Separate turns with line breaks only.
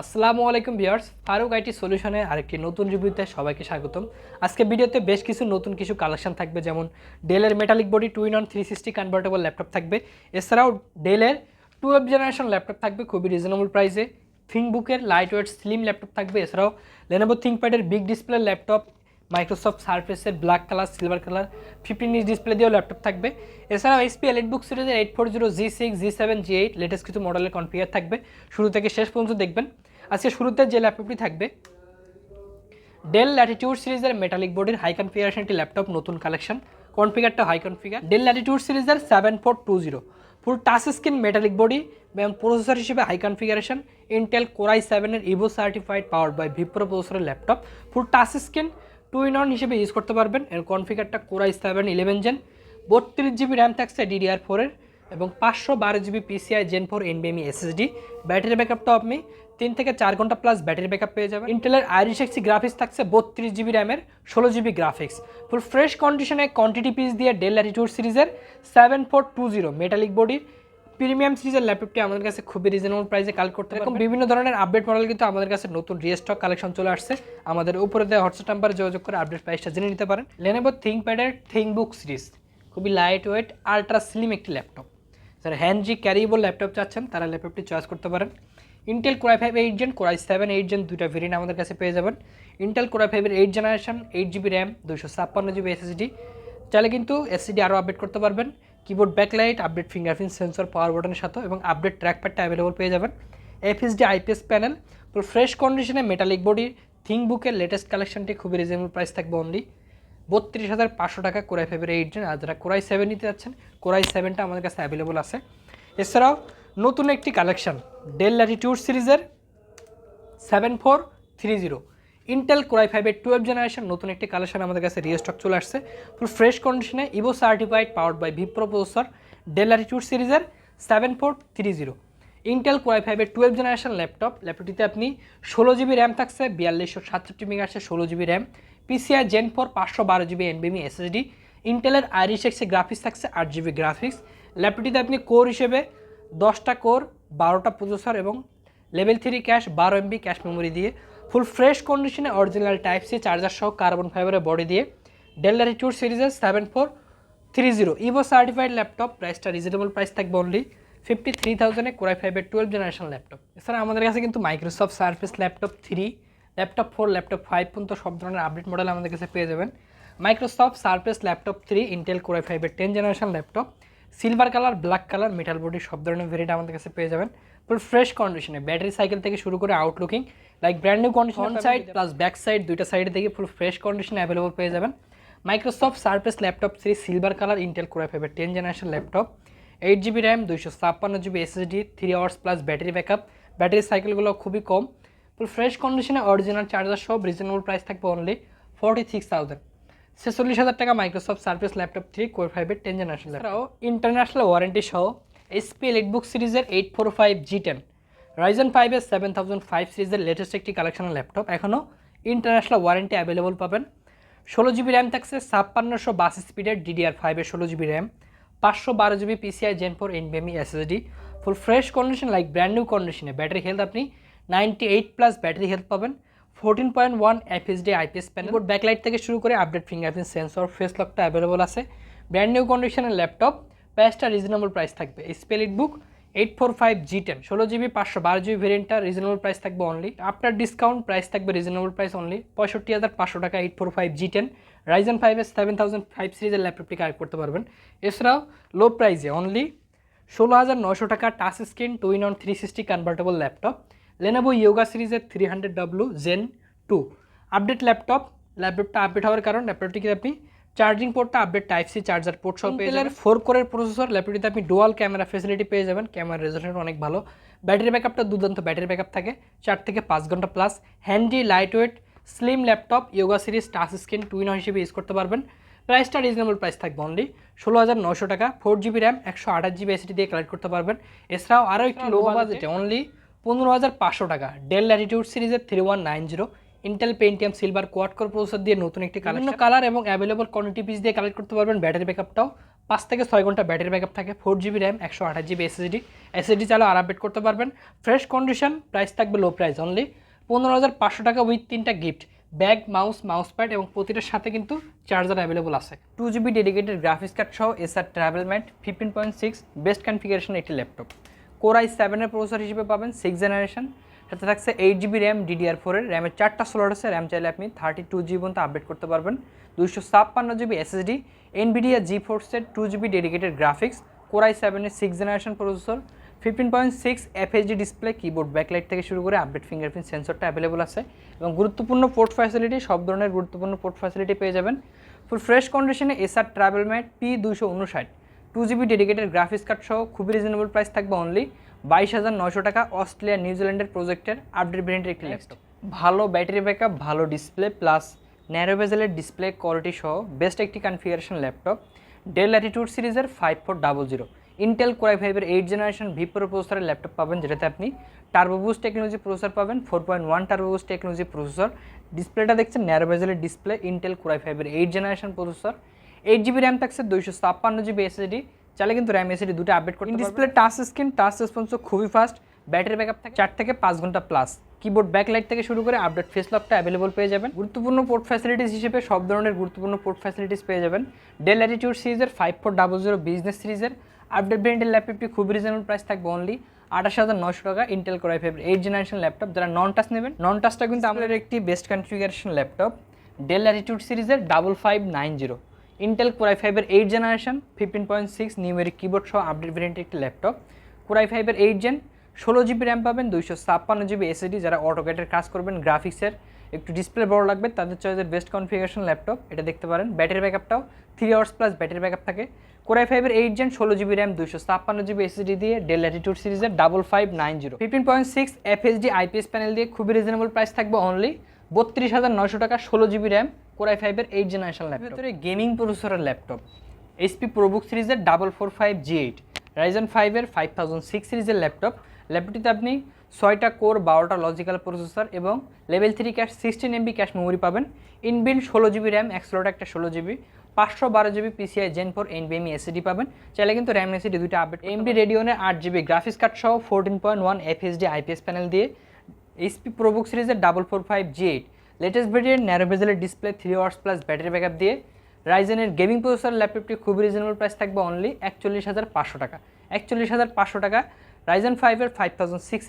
আসসালামু আলাইকুম viewers, Faruk IT সলিউশনে আরেকটি নতুন রিভিউতে সবাইকে স্বাগতম। আজকে ভিডিওতে বেশ কিছু নতুন কিছু কালেকশন থাকবে, যেমন ডেলের metallic body two in one three sixty convertible laptop থাকবে। এছাড়াও ডেলের টুয়েলভ জেনারেশন ল্যাপটপ থাকবে, খুবই রিজনেবল প্রাইসে থিংবুকের লাইট ওয়েট স্লিম ল্যাপটপ থাকবে, এছাড়াও লেনোভো থিংপ্যাডের big display laptop Microsoft সার্ফেসের black colour silver colour fifteen inch display দিয়েও ল্যাপটপ থাকবে। এছাড়াও এসপি এলিট বুক সিরিজের eight four zero G six G seven G eight latest কিছু মডেলের কনফিগার থাকবে। শুরু থেকে শেষ পর্যন্ত দেখবেন। আজকে শুরুতে যে ল্যাপটপটি থাকবে ডেল ল্যাটিটিউড সিরিজের মেটালিক বোর্ডের হাই কনফিগারেশন একটি ল্যাপটপ নতুন কালেকশন কনফিগারটা হাই কনফিগার ডেল ল্যাটিটিউড সিরিজের seven four two zero full touch screen metallic body এবং প্রসেসর হিসেবে high configuration Intel core i সেভেনের Evo certified power by vPro প্রসেসরের laptop full touch screen two in one হিসেবে use করতে পারবেন। এর কনফিগারটা core i seven eleven gen বত্রিশ GB RAM থাকছে ডিডিআর ফোরের এবং পাঁচশো বারো জিবি পিসিআই জেন ফোর এনবিএমই এসএসডি ব্যাটারি ব্যাকআপটা আপনি তিন থেকে চার ঘণ্টা প্লাস ব্যাটারি ব্যাকআপ পেয়ে যাবেন। ইন্টেলের আইরিশ এক্সি গ্রাফিক্স থাকছে বত্রিশ জিবি র্যামের ষোলো জিবি গ্রাফিক্স ফুল ফ্রেশ কন্ডিশনে কোয়ান্টিটি পিস দিয়ে ডেল ল্যাটিটিউড সিরিজের seven four two zero metallic বডির প্রিমিয়াম সিরিজের ল্যাপটপটি আমাদের কাছে খুবই রিজনেবল প্রাইসে কালেক্ট করতে এরকম বিভিন্ন ধরনের আপডেট মডেল কিন্তু আমাদের কাছে নতুন রিস্টক কালেকশন চলে আসছে। আমাদের উপরে দেওয়া হোয়াটসঅ্যাপ নাম্বারে যোগাযোগ করে আপডেট প্রাইসটা জেনে নিতে পারেন। লেনেভো থিংপ্যাডের থিংবুক সিরিজ খুবই লাইট ওয়েট আলট্রা স্লিম একটি ল্যাপটপ যারা হ্যান্ডজি ক্যারিয়েবল ল্যাপটপ চাচ্ছেন তারা ল্যাপটপটি চয়েস করতে পারেন। Intel core i five eight gen core i seven eight gen দুইটা ভেরিয়েন্ট আমাদের কাছে পেয়ে যাবেন। ইন্টেল কোরাই ফাইভের eight generation eight GB RAM দুশো ছাপ্পান্ন জিবি এসএসডি চাইলে কিন্তু এসএসডি আরও আপডেট করতে পারবেন। Keyboard backlight update fingerprint sensor power বাটনের সাথে এবং আপডেট ট্র্যাকপ্যাডটা অ্যাভেলেবল পেয়ে যাবেন। এফএসডি আইপিএস প্যানেল পুরো ফ্রেশ কন্ডিশনে মেটালিক বডি থিং বুকের লেটেস্ট কালেকশনটি খুবই রিজনেবল প্রাইস থাকবে অনলি বত্রিশ হাজার পাঁচশো টাকা কোরাই ফাইভের এইট জেন আর যারা কোরাই সেভেন নিতে যাচ্ছেন কোরাই সেভেনটা আমাদের কাছে অ্যাভেলেবল আছে। এছাড়াও নতুন একটি কালেকশন ডেল ল্যাটিটিউড সিরিজের seven four three zero Intel core i ফাইভের টুয়েলভ জেনারেশন নতুন একটি কালেকশন আমাদের কাছে রিস্টক চলে আসছে। ফুল ফ্রেশ কন্ডিশনে Evo certified powered by vPro processor Dell latitude সিরিজের seven four three zero Intel core i ফাইভের টুয়েলভ জেনারেশন ল্যাপটপ ল্যাপটপটিতে আপনি ষোলো জিবি র্যাম থাকছে, বিয়াল্লিশশো সাতষট্টি মেগাহার্সের ষোলো GB RAM PCIe gen four পাঁচশো বারো জিবি এনবিএমি এসএসডি ইন্টেলের আইরিশ এক্সে গ্রাফিক্স থাকছে, আট জিবি গ্রাফিক্স ল্যাপটপটিতে আপনি কোর হিসেবে দশটা কোর বারোটা প্রসেসর এবং লেভেল থ্রি ক্যাশ বারো এমবি ক্যাশ মেমোরি দিয়ে ফুল ফ্রেশ কন্ডিশনে অরিজিনাল টাইপ সি চার্জার সহ কার্বন ফাইবারের বডি দিয়ে। ডেল ল্যাটিটিউড সিরিজের seven four three zero Evo certified laptop প্রাইসটা রিজনেবল প্রাইস থাকবে অনলি ফিফটি থ্রি থাউজেন্ডে কোরাই ফাইভের টুয়েলভ জেনারেশন ল্যাপটপ এছাড়া আমাদের কাছে কিন্তু Microsoft surface laptop three laptop four laptop five পর্যন্ত সব ধরনের আপডেট মডেল আমাদের কাছে পেয়ে যাবেন। Microsoft surface laptop three Intel core i ফাইভের ten generation laptop silver colour black colour metal body সব ধরনের ভেরিয়েন্ট আমাদের কাছে পেয়ে যাবেন। ফুল ফ্রেশ কন্ডিশনে ব্যাটারি সাইকেল থেকে শুরু করে outlooking like brand new condition side plus back side দুইটা সাইড থেকে ফুল ফ্রেশ কন্ডিশনে অ্যাভেলেবল পেয়ে যাবেন। Microsoft surface laptop three silver colour Intel core i ফাইভের ten generation laptop eight GB RAM দুইশো ছাপ্পান্ন GB SSD three hours plus battery backup battery সাইকেলগুলো খুবই কম। ফুল ফ্রেশ কন্ডিশনে অরিজিনাল চার্জার সব রিজনেবল প্রাইস থাকবে অনলি ফর্টি সিক্স থাউজেন্ড ছেচল্লিশ হাজার টাকা Microsoft surface laptop three core ফাইভের টেন জেনারেশন এছাড়াও ইন্টারন্যাশনাল ওয়ারেন্টি সহ এসপি এলিটবুক সিরিজের eight four five G ten Ryzen ফাইভের সেভেন থাউজেন্ড ফাইভ সিরিজের লেটেস্ট একটি কালেকশনের ল্যাপটপ এখনও ইন্টারন্যাশনাল ওয়ারেন্টি অ্যাভেলেবল পাবেন। ষোলো জিবি র্যাম থাকছে, ছাপ্পান্নশো বাস স্পিডের ডিডিআর ফাইভের ষোলো জিবি র্যাম পাঁচশো বারো GB PCI gen four এনবিএমই SSD full fresh condition like brand new কন্ডিশনে ব্যাটারি হেলথ আপনি ninety eight plus battery health পাবেন fourteen point one FHD IPS panel backlight থেকে শুরু করে আপডেট ফিঙ্গারপ্রিন্ট সেন্সর ফেস লকটা available আছে। ব্র্যান্ড নিউ কন্ডিশনের laptop প্রাইসটা রিজনেবল প্রাইস থাকবে। EliteBook eight four five G ten ষোলো জিবি পাঁচশো বারো জিবি ভেরিয়েন্টটা রিজনেবল প্রাইস থাকবে অনলি আপনার ডিসকাউন্ট প্রাইস থাকবে রিজনেবল প্রাইস অনলি পঁয়ষট্টি হাজার পাঁচশো টাকা eight four five G ten Ryzen S seven thousand five সিরিজের ল্যাপটপটি কালেক্ট করতে পারবেন। এছাড়াও লো প্রাইসে অনলি ষোলো হাজার নশো টাকা touch screen two in one three sixty convertible laptop Lenovo Yoga সিরিজের three hundred W gen two update laptop ল্যাপটপটা আপডেট হওয়ার কারণ ল্যাপটপটিকে আপনি charging পোর্টটা update type C charger port সহ পেয়ে যাবেন। ফোর কোরের প্রসেসর ল্যাপটপটিতে আপনি ডুয়াল ক্যামেরা ফেসিলিটি পেয়ে যাবেন। ক্যামেরা রেজলিউশন অনেক ভালো। ব্যাটারি ব্যাকআপটা দুর্দান্ত ব্যাটারি ব্যাকআপ থাকে। চার থেকে পাঁচ ঘণ্টা plus handy light weight slim laptop Yoga series touch screen two in হিসেবে ইউজ করতে পারবেন। প্রাইসটা রিজনেবল প্রাইস থাকবে অনলি ষোলো হাজার নশো টাকা। ফোর জিবি র্যাম একশো আঠাশ জিবি এসডি দিয়ে কালেক্ট করতে পারবেন। এছাড়াও আরও একটি লো বাজেটে অনলি পনেরো হাজার পাঁচশো টাকা। ডেল ল্যাটিটিউড সিরিজের three one nine zero Intel Pentium silver quad core processor দিয়ে নতুন একটি কালার কালার এবং অ্যাভেলেবল কোয়ান্টিটি পিস দিয়ে কালেক্ট করতে পারবেন ব্যাটারি ব্যাকআপটাও পাঁচ থেকে ছয় ঘণ্টা ব্যাটারি ব্যাকআপ থাকে ফোর জিবি র্যাম একশো আঠাশ জিবি এসএসডি এসএসডি চালেও আর আপডেট করতে পারবেন। ফ্রেশ কন্ডিশন প্রাইস থাকবে লো প্রাইস অনলি পনেরো হাজার পাঁচশো টাকা উইথ তিনটা gift bag mouse mouse pad এবং প্রতিটার সাথে কিন্তু চার্জার অ্যাভেলেবল আছে। Two GB dedicated graphics card সহ Acer TravelMate fifteen point six best configuration একটি ল্যাপটপ কোরাই সেভেনের প্রসেসর হিসেবে পাবেন সিক্স জেনারেশন সাথে থাকছে এইট জিবি র্যাম ডিডিআর ফোরের র্যামের চারটা স্লট আছে। র্যাম চাইলে আপনি থার্টি টু জিবি পর্যন্ত আপডেট করতে পারবেন। দুইশো ছাপ্পান্ন জিবি এসএসডি এনবিডিয়া জি ফোর্সের two GB dedicated graphics core i সেভেনের six generation processor fifteen point six FHD display keyboard backlight থেকে শুরু করে আপডেট ফিঙ্গারপ্রিন্ট সেন্সরটা অ্যাভেলেবল আছে। এবং গুরুত্বপূর্ণ পোর্ট ফ্যাসিলিটি সব ধরনের গুরুত্বপূর্ণ পোর্ট ফ্যাসিলিটি পেয়ে যাবেন। ফুল ফ্রেশ কন্ডিশনে এসআর ট্রাভেল ম্যাট পি দুশো উনষাট two GB dedicated graphics card সহ খুবই রিজনেবল প্রাইস থাকবে অনলি বাইশ হাজার নয়শো টাকা অস্ট্রেলিয়া নিউজিল্যান্ডের প্রজেক্টের আপডেট ভ্যারিয়েন্টের একটি ল্যাপটপ ভালো ব্যাটারি ব্যাকআপ ভালো ডিসপ্লে প্লাস ন্যারো বেজেলের ডিসপ্লে কোয়ালিটি সহ বেস্ট একটি কনফিগারেশন ল্যাপটপ ডেল ল্যাটিটিউড সিরিজের five four double zero Intel core i ফাইভের এইট জেনারেশন ভি প্রো প্রসেসরের ল্যাপটপ পাবেন যেটাতে আপনি টার্বোবুস্ট টেকনোলজি প্রসেসর পাবেন four point one turbo boost technology processor ডিসপ্লেটা দেখছেন ন্যারো বেজেলের ডিসপ্লে ইন্টেল কোরাই ফাইভের eight generation processor eight GB RAM থাকছে দুইশো ছাপ্পান্ন জিবি এসএসডি চাইলে কিন্তু র্যাম এসএসডি দুটো আপডেট করতে ডিসপ্লে টাচ স্ক্রিন টাচ রেসপন্সও খুবই ফাস্ট ব্যাটারি ব্যাকআপ থাকে চার থেকে পাঁচ ঘণ্টা প্লাস কিবোর্ড ব্যাকলাইট থেকে শুরু করে আপডেট ফেস লকটা অ্যাভেলেবল পেয়ে যাবেন। গুরুত্বপূর্ণ পোর্ট ফ্যাসিলিটিস হিসেবে সব ধরনের গুরুত্বপূর্ণ পোর্ট ফ্যাসিলিটিস পেয়ে যাবেন। ডেল অ্যাটিটিউড সিরিজের five four double zero business সিরিজের আপডেট ব্র্যান্ডের ল্যাপটপটি খুবই রিজনেবল প্রাইস থাকবে অনলি আঠাশ হাজার নশো টাকা Intel core i five eight generation laptop যারা নন টাচ নেবেন নন টাচটা কিন্তু আমাদের একটি best configuration laptop Dell Latitude সিরিজের double five nine zero Intel core i ফাইভের eight generation fifteen point six numeric keyboard সহ আপডেট ভ্যারিয়েন্টের একটি ল্যাপটপ কোরাই ফাইভের এইট জেন ষোলো জিবি র্যাম পাবেন, দুইশো ছাপ্পান্ন জিবি এসএসডি যারা অটোকেটের কাজ করবেন গ্রাফিক্সের একটু ডিসপ্লে বড় লাগবে, তাদের চয়েসের বেস্ট কনফিগারেশন ল্যাপটপ এটা দেখতে পারেন। Battery ব্যাকআপটাও three hours plus battery backup থাকে। কোরাই ফাইভের এইট জেন ষোলো জিবি র্যাম দুইশো ছাপ্পান্ন জিবি এসএসডি দিয়ে ডেল ল্যাটিটিউড সিরিজের double five nine zero fifteen point six FHD IPS panel দিয়ে খুবই রিজনেবল প্রাইস থাকবে অনলি বত্রিশ হাজার নয়শো টাকা ষোলো জিবি র্যাম কোরাই ফাইভের এইট জেনারেশন ল্যাপটপ ভিতরে গেমিং প্রসেসরের ল্যাপটপ এইচপি প্রোবুক সিরিজের double four five G eight Ryzen ফাইভের ফাইভ থাউজেন্ড সিক্স সিরিজের ল্যাপটপ ল্যাপটপটিতে আপনি ছয়টা কোর বারোটা লজিক্যাল প্রসেসর এবং level three cache sixteen MB cache memory পাবেন। ইনবিল ষোলো জিবি র্যাম একশোটা একটা ষোলো জিবি। পাঁচশো বারো জিবি পিসিআই জেন ফোর এনবিএমই এসিডি পাবেন। চাইলে কিন্তু র্যাম এসিডি দুইটা আপডেট এমডি রেডিওনের আট জিবি গ্রাফিক্স কার্ড সহ fourteen point one FHD IPS panel দিয়ে এইচপি প্রোবুক সিরিজের double four five G eight latest variant narrow বেজেলের display three hours plus battery back up দিয়ে রাইজেনের গেমিং প্রসেসর ল্যাপটপটি খুবই রিজনেবল প্রাইস থাকবে অনলি একচল্লিশ হাজার পাঁচশো টাকা। একচল্লিশ হাজার পাঁচশো টাকা রাইজেন ফাইভের ফাইভ থাউজেন্ড সিক্স